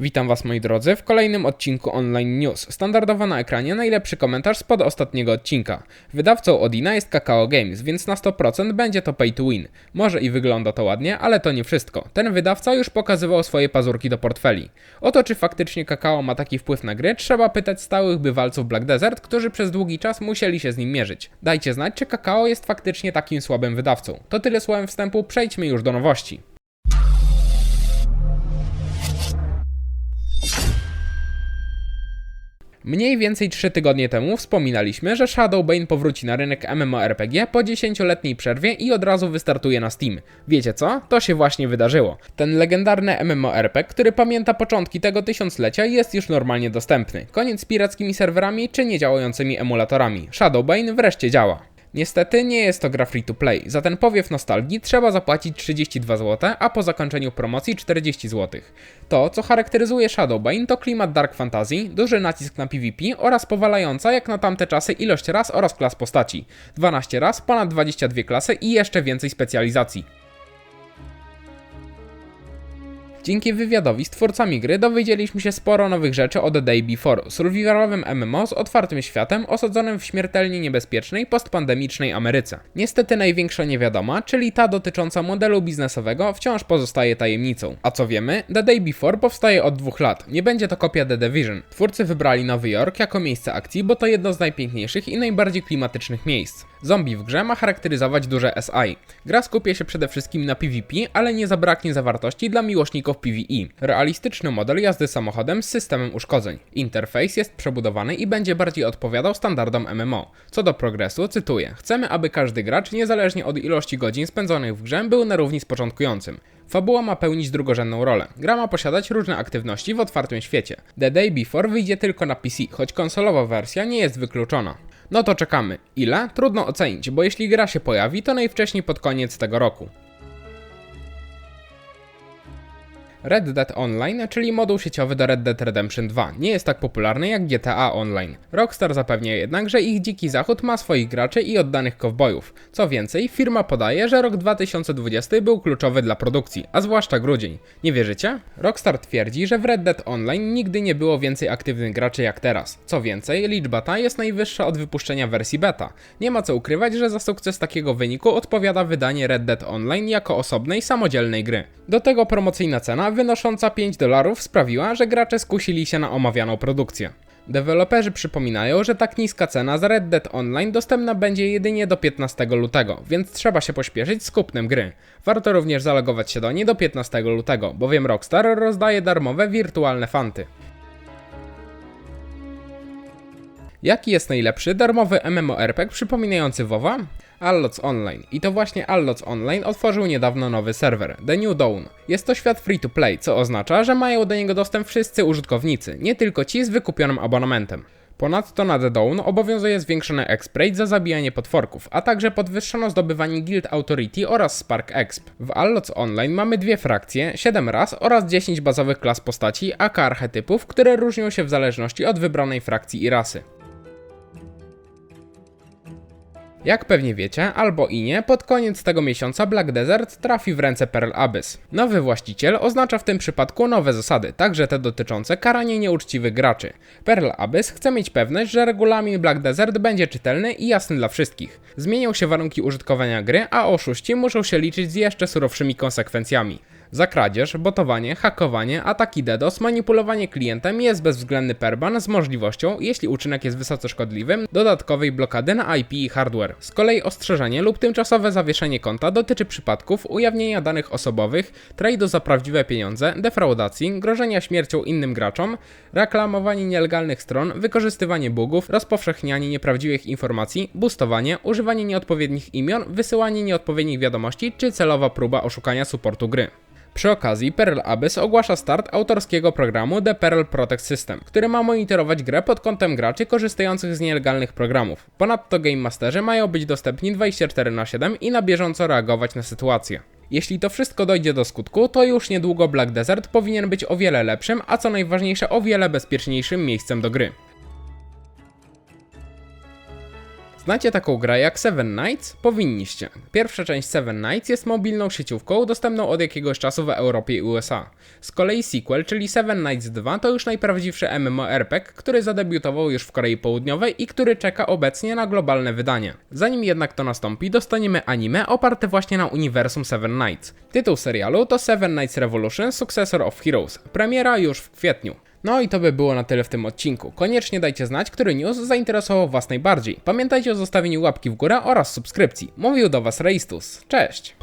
Witam Was moi drodzy w kolejnym odcinku Online News. Standardowo na ekranie najlepszy komentarz spod ostatniego odcinka. Wydawcą Odina jest Kakao Games, więc na 100% będzie to pay to win. Może i wygląda to ładnie, ale to nie wszystko. Ten wydawca już pokazywał swoje pazurki do portfeli. O to czy faktycznie Kakao ma taki wpływ na gry, trzeba pytać stałych bywalców Black Desert, którzy przez długi czas musieli się z nim mierzyć. Dajcie znać, czy Kakao jest faktycznie takim słabym wydawcą. To tyle słowem wstępu, przejdźmy już do nowości. Mniej więcej 3 tygodnie temu wspominaliśmy, że Shadowbane powróci na rynek MMORPG po 10-letniej przerwie i od razu wystartuje na Steam. Wiecie co? To się właśnie wydarzyło. Ten legendarny MMORPG, który pamięta początki tego tysiąclecia jest już normalnie dostępny. Koniec z pirackimi serwerami czy niedziałającymi emulatorami. Shadowbane wreszcie działa. Niestety nie jest to gra free to play. Za ten powiew nostalgii trzeba zapłacić 32 zł, a po zakończeniu promocji 40 zł. To, co charakteryzuje Shadowbane, to klimat dark fantasy, duży nacisk na PvP oraz powalająca jak na tamte czasy ilość ras oraz klas postaci. 12 raz, ponad 22 klasy i jeszcze więcej specjalizacji. Dzięki wywiadowi z twórcami gry dowiedzieliśmy się sporo nowych rzeczy o The Day Before, survivalowym MMO z otwartym światem osadzonym w śmiertelnie niebezpiecznej postpandemicznej Ameryce. Niestety największa niewiadoma, czyli ta dotycząca modelu biznesowego, wciąż pozostaje tajemnicą. A co wiemy? The Day Before powstaje od dwóch lat. Nie będzie to kopia The Division. Twórcy wybrali Nowy Jork jako miejsce akcji, bo to jedno z najpiękniejszych i najbardziej klimatycznych miejsc. Zombie w grze ma charakteryzować duże SI. Gra skupia się przede wszystkim na PvP, ale nie zabraknie zawartości dla miłośników PvE. Realistyczny model jazdy samochodem z systemem uszkodzeń. Interfejs jest przebudowany i będzie bardziej odpowiadał standardom MMO. Co do progresu, cytuję: Chcemy, aby każdy gracz, niezależnie od ilości godzin spędzonych w grze, był na równi z początkującym. Fabuła ma pełnić drugorzędną rolę. Gra ma posiadać różne aktywności w otwartym świecie. The Day Before wyjdzie tylko na PC, choć konsolowa wersja nie jest wykluczona. No to czekamy. Ile? Trudno ocenić, bo jeśli gra się pojawi, to najwcześniej pod koniec tego roku. Red Dead Online, czyli moduł sieciowy do Red Dead Redemption 2, nie jest tak popularny jak GTA Online. Rockstar zapewnia jednak, że ich dziki zachód ma swoich graczy i oddanych kowbojów. Co więcej, firma podaje, że rok 2020 był kluczowy dla produkcji, a zwłaszcza grudzień. Nie wierzycie? Rockstar twierdzi, że w Red Dead Online nigdy nie było więcej aktywnych graczy jak teraz. Co więcej, liczba ta jest najwyższa od wypuszczenia wersji beta. Nie ma co ukrywać, że za sukces takiego wyniku odpowiada wydanie Red Dead Online jako osobnej, samodzielnej gry. Do tego promocyjna cena wynosząca 5 dolarów sprawiła, że gracze skusili się na omawianą produkcję. Deweloperzy przypominają, że tak niska cena za Red Dead Online dostępna będzie jedynie do 15 lutego, więc trzeba się pośpieszyć z kupnem gry. Warto również zalogować się do niej do 15 lutego, bowiem Rockstar rozdaje darmowe wirtualne fanty. Jaki jest najlepszy darmowy MMORPG przypominający WoWa? Allots Online. I to właśnie Allots Online otworzył niedawno nowy serwer, The New Dawn. Jest to świat free to play, co oznacza, że mają do niego dostęp wszyscy użytkownicy, nie tylko ci z wykupionym abonamentem. Ponadto na The Dawn obowiązuje zwiększony exp rate za zabijanie potworków, a także podwyższono zdobywanie Guild Authority oraz Spark Exp. W Allots Online mamy dwie frakcje, 7 ras oraz 10 bazowych klas postaci, aka archetypów, które różnią się w zależności od wybranej frakcji i rasy. Jak pewnie wiecie, albo i nie, pod koniec tego miesiąca Black Desert trafi w ręce Pearl Abyss. Nowy właściciel oznacza w tym przypadku nowe zasady, także te dotyczące karania nieuczciwych graczy. Pearl Abyss chce mieć pewność, że regulamin Black Desert będzie czytelny i jasny dla wszystkich. Zmienią się warunki użytkowania gry, a oszuści muszą się liczyć z jeszcze surowszymi konsekwencjami. Za kradzież, botowanie, hakowanie, ataki DDoS, manipulowanie klientem jest bezwzględny perban z możliwością, jeśli uczynek jest wysoce szkodliwym, dodatkowej blokady na IP i hardware. Z kolei ostrzeżenie lub tymczasowe zawieszenie konta dotyczy przypadków ujawnienia danych osobowych, trade'u za prawdziwe pieniądze, defraudacji, grożenia śmiercią innym graczom, reklamowanie nielegalnych stron, wykorzystywanie bugów, rozpowszechnianie nieprawdziwych informacji, boostowanie, używanie nieodpowiednich imion, wysyłanie nieodpowiednich wiadomości czy celowa próba oszukania supportu gry. Przy okazji Perl Abyss ogłasza start autorskiego programu The Perl Protect System, który ma monitorować grę pod kątem graczy korzystających z nielegalnych programów. Ponadto Game Masterzy mają być dostępni 24 na 7 i na bieżąco reagować na sytuację. Jeśli to wszystko dojdzie do skutku, to już niedługo Black Desert powinien być o wiele lepszym, a co najważniejsze o wiele bezpieczniejszym miejscem do gry. Znacie taką grę jak Seven Nights? Powinniście. Pierwsza część Seven Nights jest mobilną sieciówką dostępną od jakiegoś czasu w Europie i USA. Z kolei sequel, czyli Seven Nights 2 to już najprawdziwszy MMORPG, który zadebiutował już w Korei Południowej i który czeka obecnie na globalne wydanie. Zanim jednak to nastąpi, dostaniemy anime oparte właśnie na uniwersum Seven Nights. Tytuł serialu to Seven Nights Revolution Successor of Heroes. Premiera już w kwietniu. No i to by było na tyle w tym odcinku. Koniecznie dajcie znać, który news zainteresował Was najbardziej. Pamiętajcie o zostawieniu łapki w górę oraz subskrypcji. Mówił do Was Reistus. Cześć!